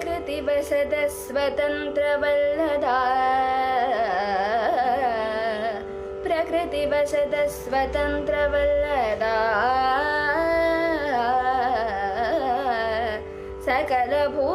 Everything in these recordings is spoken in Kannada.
प्रकृतिवसदस्वतन्त्रवल्लदा प्रकृतिवसदस्वतन्त्रवल्लदा सकलभू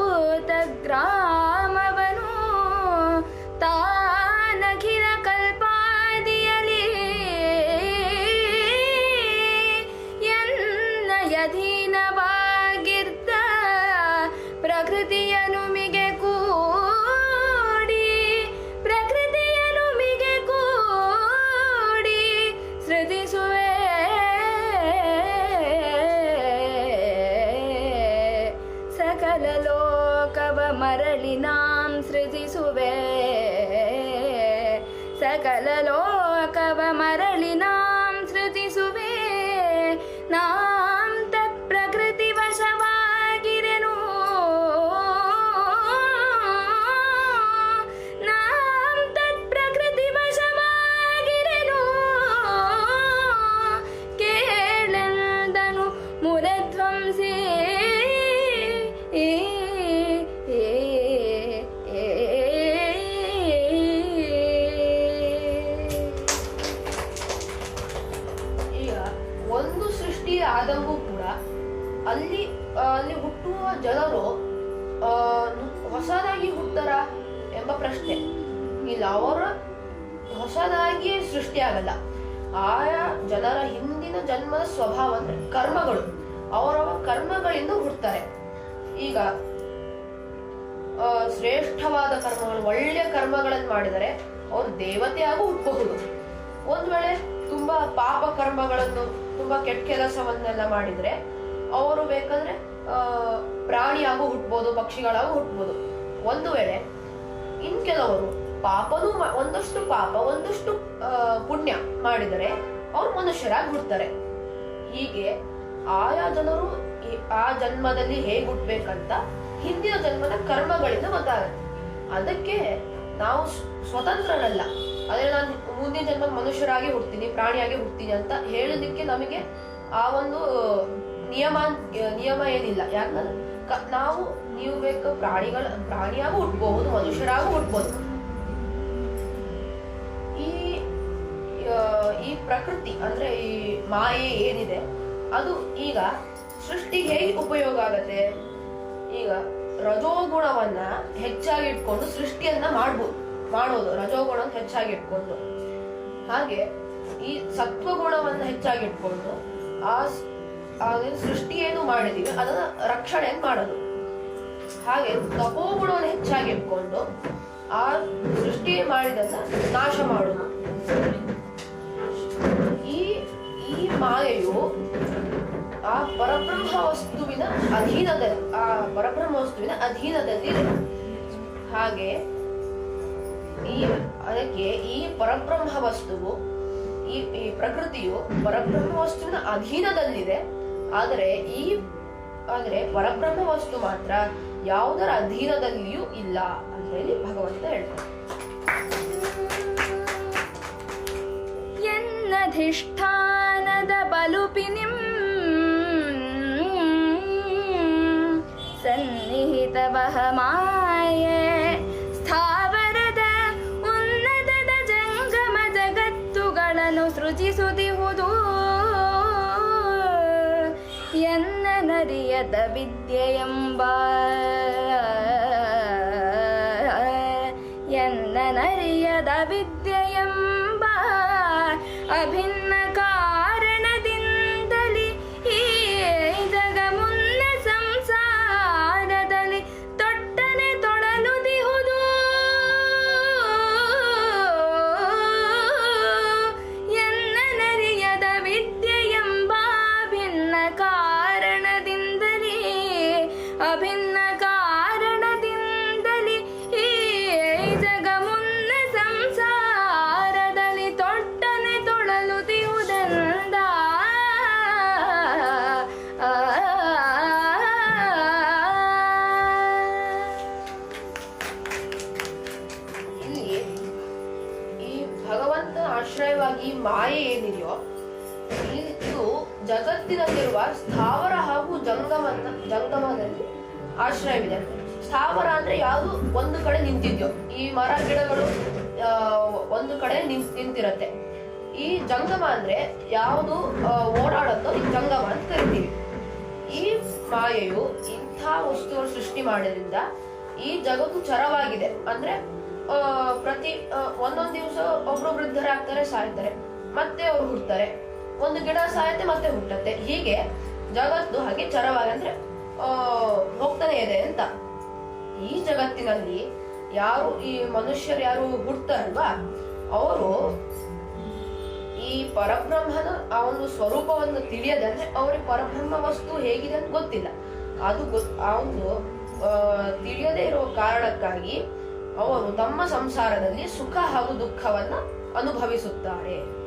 ಸಕಲ ಲೋಕವ ಮರಳಿ ಒಂದು ಸೃಷ್ಟಿ ಆದಂಗೂ ಕೂಡ ಅಲ್ಲಿ ಅಲ್ಲಿ ಹುಟ್ಟುವ ಜನರು ಹೊಸದಾಗಿ ಹುಟ್ಟರ ಎಂಬ ಪ್ರಶ್ನೆ. ಇಲ್ಲ, ಅವರ ಹೊಸದಾಗಿ ಸೃಷ್ಟಿಯಾಗಲ್ಲ ಆಯಾ ಜನರ ಹಿಂದಿನ ಜನ್ಮದ ಸ್ವಭಾವ ಅಂದ್ರೆ ಕರ್ಮಗಳು. ಅವರವರ ಕರ್ಮಗಳಿಂದ ಹುಡ್ತಾರೆ ಈಗ ಶ್ರೇಷ್ಠವಾದ ಕರ್ಮಗಳು, ಒಳ್ಳೆಯ ಕರ್ಮಗಳನ್ನು ಮಾಡಿದರೆ ಅವರು ದೇವತೆಯಾಗೂ ಹುಟ್ಟಬಹುದು. ಒಂದ್ ವೇಳೆ ತುಂಬಾ ಪಾಪ ಕರ್ಮಗಳನ್ನು ತುಂಬಾ ಕೆಟ್ಟ ಕೆಲಸವನ್ನೆಲ್ಲ ಮಾಡಿದ್ರೆ ಅವರು ಬೇಕಂದ್ರೆ ಪ್ರಾಣಿಯಾಗೂ ಹುಟ್ಬೋದು, ಪಕ್ಷಿಗಳಾಗೂ ಹುಟ್ಬೋದು. ಒಂದು ವೇಳೆ ಇನ್ ಕೆಲವರು ಪಾಪನೂ ಒಂದಷ್ಟು ಪಾಪ, ಒಂದಷ್ಟು ಪುಣ್ಯ ಮಾಡಿದರೆ ಅವ್ರು ಮನುಷ್ಯರಾಗಿ ಹುಡ್ತಾರೆ ಹೀಗೆ ಆಯಾ ಜನರು ಆ ಜನ್ಮದಲ್ಲಿ ಹೇಗೆ ಹುಟ್ಟಬೇಕಂತ ಹಿಂದಿನ ಜನ್ಮದ ಕರ್ಮಗಳಿಂದ ಗೊತ್ತಾಗುತ್ತೆ. ಅದಕ್ಕೆ ನಾವು ಸ್ವತಂತ್ರರಲ್ಲ. ಅದೇ ನಾನು ಮುಂದಿನ ಜನ್ಮ ಮನುಷ್ಯರಾಗಿ ಹುಡ್ತೀನಿ ಪ್ರಾಣಿಯಾಗಿ ಹುಡ್ತೀನಿ ಅಂತ ಹೇಳೋದಕ್ಕೆ ನಮಗೆ ಆ ಒಂದು ನಿಯಮ ನಿಯಮ ಏನಿಲ್ಲ. ಯಾಕಂದ್ರೆ ನಾವು, ನೀವು ಬೇಕು ಪ್ರಾಣಿಗಳ, ಪ್ರಾಣಿಯಾಗೂ ಹುಟ್ಬಹುದು ಮನುಷ್ಯರಾಗೂ ಹುಟ್ಬೋದು. ಈ ಈ ಪ್ರಕೃತಿ, ಅಂದ್ರೆ ಈ ಮಾಯೆ ಏನಿದೆ, ಅದು ಈಗ ಸೃಷ್ಟಿಗೆ ಹೇಗೆ ಉಪಯೋಗ ಆಗತ್ತೆ? ಈಗ ರಜೋಗುಣವನ್ನ ಹೆಚ್ಚಾಗಿ ಇಟ್ಕೊಂಡು ಸೃಷ್ಟಿಯನ್ನ ಮಾಡ್ಬೋದು. ಮಾಡೋದು ರಜೋಗುಣ ಹೆಚ್ಚಾಗಿ ಇಟ್ಕೊಂಡು ಹಾಗೆ ಈ ಸತ್ವಗುಣವನ್ನ ಹೆಚ್ಚಾಗಿ ಇಟ್ಕೊಂಡು ಆ ಸೃಷ್ಟಿ ಏನು ಮಾಡಿದೀವಿ, ಅದನ್ನ ರಕ್ಷಣೆ ಮಾಡೋದು. ಹಾಗೆ ತಪೋಗುಣವನ್ನು ಹೆಚ್ಚಾಗಿ ಇಟ್ಕೊಂಡು ಆ ಸೃಷ್ಟಿ ಮಾಡಿದನ್ನ ನಾಶ ಮಾಡೋದು. ಈ ಈ ಮಾಯೆಯು ಆ ಪರಬ್ರಹ್ಮ ವಸ್ತುವಿನ ಅಧೀನದಲ್ಲಿ ಆ ಪರಬ್ರಹ್ಮ ವಸ್ತುವಿನ ಅಧೀನದಲ್ಲಿ ಹಾಗೆ ಈ ಅದಕ್ಕೆ ಈ ಪರಬ್ರಹ್ಮ ವಸ್ತುವು ಈ ಈ ಪ್ರಕೃತಿಯು ಪರಬ್ರಹ್ಮ ವಸ್ತುವಿನ ಅಧೀನದಲ್ಲಿದೆ. ಆದರೆ ಈ, ಆದರೆ ಪರಬ್ರಹ್ಮ ವಸ್ತು ಮಾತ್ರ ಯಾವುದರ ಅಧೀನದಲ್ಲಿಯೂ ಇಲ್ಲ ಅಂತ ಹೇಳಿ ಭಗವಂತ ಹೇಳ್ತಾರೆ ಎನ್ನಧಿಷ್ಠಾನದ അറിയത വിദ്യയമ്പാ ಆಶ್ರಯವಿದೆ ಸ್ಥಾವರ ಅಂದ್ರೆ ಯಾವುದು? ಒಂದು ಕಡೆ ನಿಂತಿದ್ಯೋ. ಈ ಮರ ಗಿಡಗಳು ಒಂದು ಕಡೆ ನಿಂತ್ ನಿಂತಿರತ್ತೆ. ಈ ಜಂಗಮ ಅಂದ್ರೆ ಯಾವುದು ಓಡಾಡುತ್ತೋ ಈ ಜಂಗಮ ಅಂತ ಕರಿತೀವಿ. ಈ ಮಾಯೆಯು ಇಂಥ ವಸ್ತುಗಳು ಸೃಷ್ಟಿ ಮಾಡೋದ್ರಿಂದ ಈ ಜಗತ್ತು ಚರವಾಗಿದೆ. ಅಂದ್ರೆ ಪ್ರತಿ ಒಂದೊಂದು ದಿವಸ ಒಬ್ರು ವೃದ್ಧರಾಗ್ತಾರೆ, ಸಾಯ್ತಾರೆ. ಮತ್ತೆ ಅವ್ರು ಹುಡ್ತಾರೆ ಒಂದು ಗಿಡ ಸಾಯುತ್ತೆ, ಮತ್ತೆ ಹುಟ್ಟತ್ತೆ. ಹೀಗೆ ಜಗತ್ತು ಹಾಗೆ ಚರವಾಗಿ, ಅಂದ್ರೆ ಹೋಗ್ತಾನೆ ಇದೆ ಅಂತ ಈ ಜಗತ್ತಿನಲ್ಲಿ ಯಾರು ಈ ಮನುಷ್ಯರು ಯಾರು ಹುಡ್ತಾರಲ್ವಾ ಅವರು ಈ ಪರಬ್ರಹ್ಮನ ಆ ಒಂದು ಸ್ವರೂಪವನ್ನು ತಿಳಿಯದಂದ್ರೆ ಅವ್ರಿಗೆ ಪರಬ್ರಹ್ಮ ವಸ್ತು ಹೇಗಿದೆ ಅಂತ ಗೊತ್ತಿಲ್ಲ. ಅದು ಆ ಒಂದು ತಿಳಿಯದೇ ಇರುವ ಕಾರಣಕ್ಕಾಗಿ ಅವರು ತಮ್ಮ ಸಂಸಾರದಲ್ಲಿ ಸುಖ ಹಾಗೂ ದುಃಖವನ್ನ ಅನುಭವಿಸುತ್ತಾರೆ.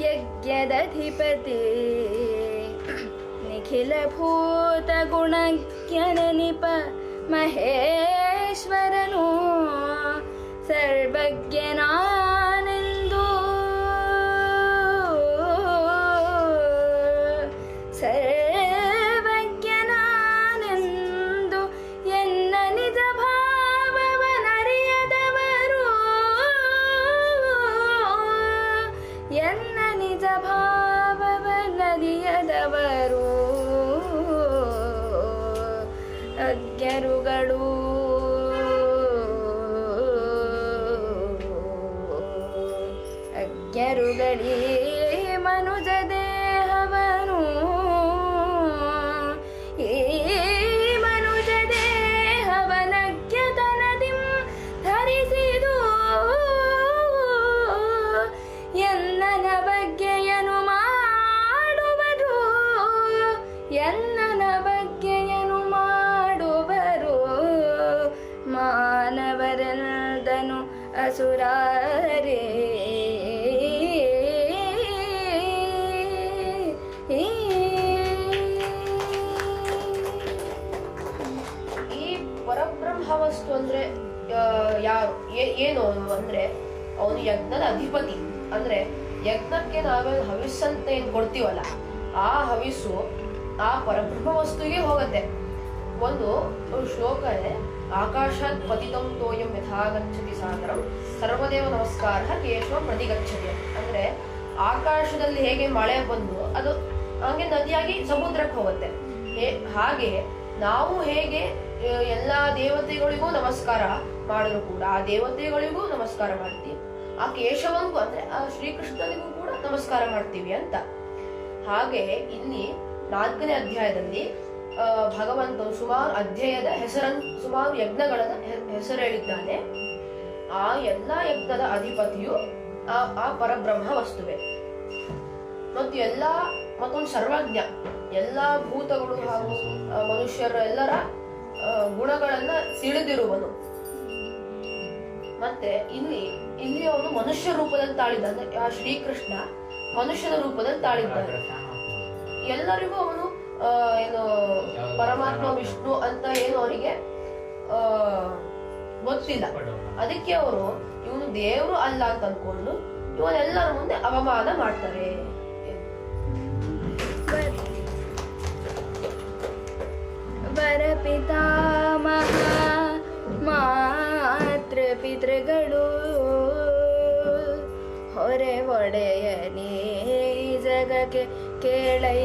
यज्ञदधिपते निप महेश्वरनो। सर्वज्ञना ಅಸುರಾರೇ ಈ ಪರಬ್ರಹ್ಮ ವಸ್ತು ಅಂದ್ರೆ ಯಾರು? ಏನು ಅವನು? ಅಂದ್ರೆ, ಅವನು ಯಜ್ಞದ ಅಧಿಪತಿ. ಅಂದ್ರೆ, ಯಜ್ಞಕ್ಕೆ ನಾವೇನು ಹವಿಸ್ಸಂತ ಏನ್ ಕೊಡ್ತೀವಲ್ಲ, ಆ ಹವಿಸ್ಸು ಆ ಪರಬ್ರಹ್ಮ ವಸ್ತುವಿಗೆ ಹೋಗುತ್ತೆ. ಒಂದು ಶ್ಲೋಕ ಆಕಾಶಾತ್ ಪತಿತಂ ತೋಯಂ ಯಥಾಗಚ್ಚತಿ ಸಾಗರಂ ಸರ್ವದೇವ ನಮಸ್ಕಾರ ಕೇಶವ ಪ್ರತಿಗಚ್ಚತಿ ಅಂದ್ರೆ ಆಕಾಶದಲ್ಲಿ ಹೇಗೆ ಮಳೆ ಬಂದು ಅದು ಹಂಗೆ ನದಿಯಾಗಿ ಸಮುದ್ರಕ್ಕೆ ಹೋಗುತ್ತೆ. ಹಾಗೆ ನಾವು ಹೇಗೆ ಎಲ್ಲ ದೇವತೆಗಳಿಗೂ ನಮಸ್ಕಾರ ಮಾಡಿದ್ರು ಕೂಡ, ಆ ದೇವತೆಗಳಿಗೂ ನಮಸ್ಕಾರ ಮಾಡ್ತೀವಿ. ಆ ಕೇಶವಂಗೂ ಅಂದ್ರೆ ಆ ಶ್ರೀಕೃಷ್ಣನಿಗೂ ಕೂಡ ನಮಸ್ಕಾರ ಮಾಡ್ತೀವಿ ಅಂತ. ಹಾಗೆ ಇಲ್ಲಿ ನಾಲ್ಕನೇ ಅಧ್ಯಾಯದಲ್ಲಿ ಭಗವಂತನು ಸುಮಾರು ಅಧ್ಯಯದ ಹೆಸರನ್ನು ಸುಮಾರು ಯಜ್ಞಗಳನ್ನು ಹೆಸರು ಹೇಳಿದ್ದಾನೆ ಆ ಎಲ್ಲ ಯಜ್ಞದ ಅಧಿಪತಿಯು ಆ ಆ ಪರಬ್ರಹ್ಮ ವಸ್ತುವೆ. ಮತ್ತು ಎಲ್ಲ ಮತ್ತೊಂದು ಸರ್ವಜ್ಞ. ಎಲ್ಲ ಭೂತಗಳು ಹಾಗೂ ಮನುಷ್ಯರ ಎಲ್ಲರ ಗುಣಗಳನ್ನ ತಿಳಿದಿರುವನು. ಮತ್ತೆ ಇಲ್ಲಿ ಇಲ್ಲಿ ಅವನು ಮನುಷ್ಯ ರೂಪದಲ್ಲಿ ತಾಳಿದ್ದಾನೆ. ಆ ಶ್ರೀಕೃಷ್ಣ ಮನುಷ್ಯನ ರೂಪದಲ್ಲಿ ತಾಳಿದ್ದಾನೆ. ಎಲ್ಲರಿಗೂ ಅವನು ಏನು ಪರಮಾತ್ಮ, ವಿಷ್ಣು ಅಂತ ಏನು ಅವರಿಗೆ ಗೊತ್ತಿಲ್ಲ. ಅದಕ್ಕೆ ಅವರು ಇವನು ದೇವರು ಅಲ್ಲ ಅಂತ ಅನ್ಕೊಂಡು ಇವನೆಲ್ಲರ ಮುಂದೆ ಅವಮಾನ ಮಾಡ್ತಾರೆ. ವರಪಿತಾಮಹ ಮಾತೃ ಪಿತೃಗಳು, ಹೊರೆ ಒಡೆಯನೇ ಜಗಕ್ಕೆ ಕೇಳೈ.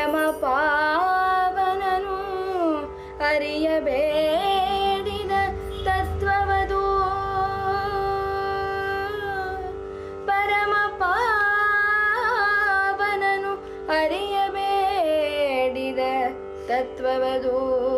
ಪರಮ ಪಾವನನು ಅರಿಯಬೇಡಿದ ತತ್ವವದು. ಪರಮ ಪಾವನನು ಅರಿಯಬೇಡಿದ ತತ್ವವದು.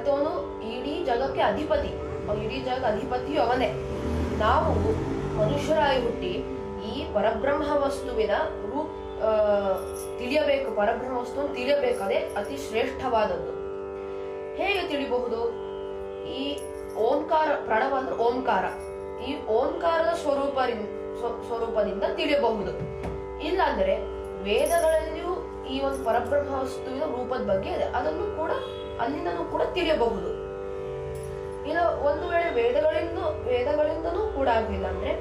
ಮತ್ತೆ ಅವನು ಇಡೀ ಜಗಕ್ಕೆ ಅಧಿಪತಿ ಇಡೀ ಜಗ ಅಧಿಪತಿಯು ಅವನೇ. ನಾವು ಮನುಷ್ಯರಾಗಿ ಹುಟ್ಟಿ ಈ ಪರಬ್ರಹ್ಮ ವಸ್ತುವಿನ ರೂಪ್ ತಿಳಿಯಬೇಕು ಪರಬ್ರಹ್ಮ ವಸ್ತುವನ್ನು ತಿಳಿಯಬೇಕಾದ್ರೆ ಅತಿ ಶ್ರೇಷ್ಠವಾದದ್ದು. ಹೇಗೆ ತಿಳಿಬಹುದು? ಈ ಓಂಕಾರ, ಪ್ರಣವ ಅಂದ್ರೆ ಓಂಕಾರ. ಈ ಓಂಕಾರದ ಸ್ವರೂಪ ಸ್ವರೂಪದಿಂದ ತಿಳಿಯಬಹುದು. ಇಲ್ಲಾಂದ್ರೆ ವೇದಗಳಲ್ಲಿಯೂ ಈ ಒಂದು ಪರಬ್ರಹ್ಮ ವಸ್ತುವಿನ ರೂಪದ ಬಗ್ಗೆ ಇದೆ. ಅದನ್ನು ಕೂಡ ಅಲ್ಲಿಂದನೂ ಕೂಡ ತಿಳಿಯಬಹುದು. ಇಲ್ಲ ಒಂದು ವೇಳೆ ವೇದಗಳಿಂದ, ವೇದಗಳಿಂದನೂ ಕೂಡ ಆಗಲಿಲ್ಲ ಅಂದ್ರೆ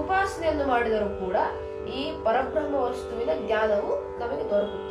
ಉಪಾಸನೆಯನ್ನು ಮಾಡಿದರೂ ಕೂಡ ಈ ಪರಬ್ರಹ್ಮ ವಸ್ತುವಿನ ಜ್ಞಾನವು ನಮಗೆ ದೊರಕುತ್ತದೆ.